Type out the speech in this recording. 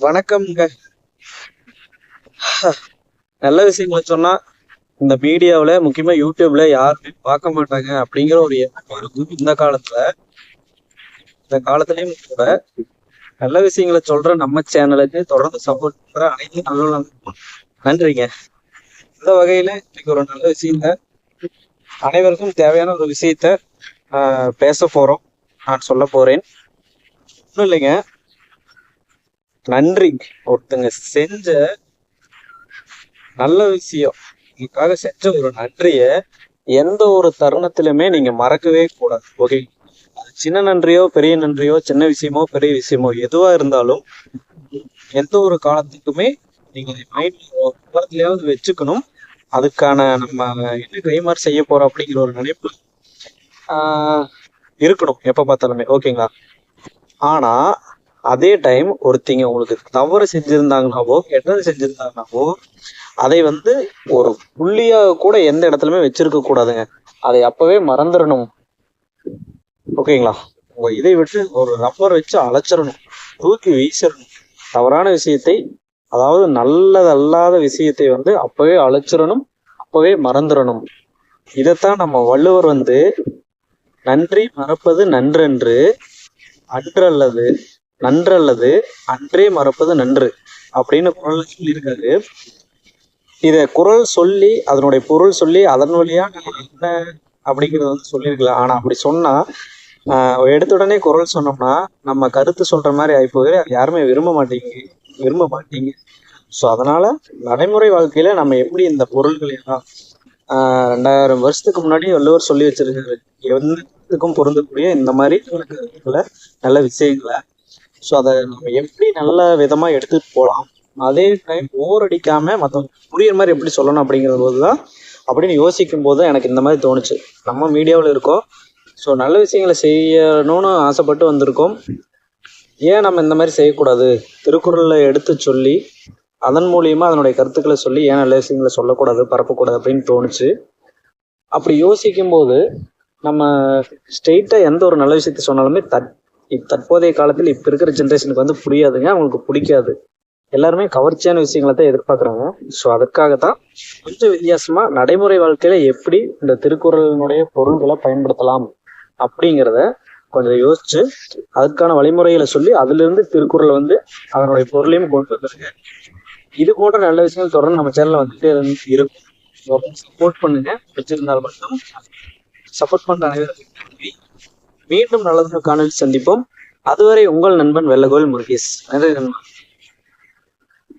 வணக்கம்ங்க. நல்ல விஷயங்களை சொன்னா இந்த மீடியாவில் முக்கியமா யூடியூப்ல யாருமே பார்க்க மாட்டாங்க அப்படிங்கிற ஒரு எண்ணம் இருக்கும் இந்த காலத்துல. இந்த காலத்துலயும் கூட நல்ல விஷயங்களை சொல்ற நம்ம சேனலுக்கு தொடர்ந்து சப்போர்ட் பண்ற அனைத்து நல்ல நன்றிங்க. இந்த வகையில இன்னைக்கு ஒரு நல்ல விஷயத்த அனைவருக்கும் தேவையான ஒரு விஷயத்த பேச போறோம். நான் சொல்ல போறேன். ஒன்றும் இல்லைங்க. நன்றி. ஒருத்தங்க செஞ்ச நல்ல விஷயம். உங்களுக்காக செஞ்ச ஒரு நன்றிய எந்த ஒரு தருணத்திலுமே நீங்க மறக்கவே கூடாது. ஓகே? அது சின்ன நன்றியோ பெரிய நன்றியோ சின்ன விஷயமோ பெரிய விஷயமோ எதுவா இருந்தாலும் எந்த ஒரு காலத்துக்குமே நீங்க மைண்ட்லயாவது வச்சுக்கணும். அதுக்கான நம்ம என்ன கைமாறு செய்ய போறோம் அப்படிங்கிற ஒரு நினைப்பு ஆஹ் இருக்கணும். எப்ப பார்த்தாலுமே. ஓகேங்களா? ஆனா அதே டைம் ஒருத்தங்க உங்களுக்கு தவறு செஞ்சிருந்தாங்கனாவோ கெட்டது செஞ்சிருந்தாங்கனாவோ அதை வந்து ஒரு புள்ளியா கூட எந்த இடத்துலயுமே வச்சிருக்க கூடாதுங்க. அதை அப்பவே மறந்துடணும் ஓகேங்களா? உங்க இதை விட்டு ஒரு ரப்பர் வச்சு அழைச்சிடணும் தூக்கி வீசிடணும் தவறான விஷயத்தை அதாவது நல்லதல்லாத விஷயத்தை வந்து அப்பவே அழைச்சிடணும் அப்பவே மறந்துடணும் இதைத்தான் நம்ம வள்ளுவர் வந்து நன்றி மறப்பது நன்றென்று அன்றல்லது நன்றல்லது அன்றே மறப்பது நன்று அப்படின்னு குரல் சொல்லியிருக்காரு. இத குரல் சொல்லி அதனுடைய பொருள் சொல்லி அதன் வழியா நம்ம என்ன அப்படிங்கிறத வந்து சொல்லியிருக்கலாம். ஆனா அப்படி சொன்னா எடுத்த உடனே குரல் சொன்னோம்னா நம்ம கருத்து சொல்ற மாதிரி ஆயிப்போகுது அது யாருமே விரும்ப மாட்டீங்க. விரும்ப மாட்டீங்க. ஸோ அதனால நடைமுறை வாழ்க்கையில நம்ம எப்படி இந்த பொருள்களை எல்லாம் ஆஹ் ரெண்டாயிரம் வருஷத்துக்கு முன்னாடி வள்ளுவர் சொல்லி வச்சிருக்காரு. எந்தத்துக்கும் பொருந்தக்கூடிய இந்த மாதிரி நல்ல விஷயங்களை ஸோ அதை நம்ம எப்படி நல்ல விதமாக எடுத்துட்டு போகலாம் அதே டைம் போர் அடிக்காமல் மற்றவங்க புரியுற மாதிரி எப்படி சொல்லணும் அப்படிங்கிற போது தான் அப்படின்னு யோசிக்கும் போது எனக்கு இந்த மாதிரி தோணுச்சு. நம்ம மீடியாவில் இருக்கோம். ஸோ நல்ல விஷயங்களை செய்யணும்னு ஆசைப்பட்டு வந்திருக்கோம். ஏன் நம்ம இந்த மாதிரி செய்யக்கூடாது? திருக்குறளில் எடுத்து சொல்லி அதன் மூலியமாக அதனுடைய கருத்துக்களை சொல்லி ஏன் நல்ல விஷயங்களை சொல்லக்கூடாது பரப்பக்கூடாது அப்படின்னு தோணுச்சு. அப்படி யோசிக்கும் போது நம்ம ஸ்ட்ரெயிட்டாக எந்த ஒரு நல்ல விஷயத்தை சொன்னாலுமே தட் தற்போதைய காலத்தில் இப்போ இருக்கிற ஜென்ரேஷனுக்கு வந்து புரியாதுங்க. அவங்களுக்கு பிடிக்காது. எல்லாருமே கவர்ச்சியான விஷயங்களை தான் எதிர்பார்க்குறாங்க. ஸோ அதுக்காக தான் கொஞ்சம் வித்தியாசமாக நடைமுறை வாழ்க்கையில எப்படி இந்த திருக்குறளினுடைய பொருள்களை பயன்படுத்தலாம் அப்படிங்கிறத கொஞ்சம் யோசிச்சு அதுக்கான வழிமுறைகளை சொல்லி அதுலேருந்து திருக்குறள் வந்து அதனுடைய பொருளையும் கொண்டு வந்திருக்கேன். இது போன்ற நல்ல விஷயங்கள் தொடர்ந்து நம்ம சேனல்ல வந்துட்டே இருந்து- இருக்கும். சப்போர்ட் பண்ணுங்க. வச்சிருந்தால் மட்டும் சப்போர்ட் பண்ற அனைவருக்கும் நன்றி. மீண்டும் நல்லதொரு காணொலி சந்திப்போம். அதுவரை உங்கள் நண்பன் வெள்ளகோல் முருகேஷ். நன்றி நண்பன்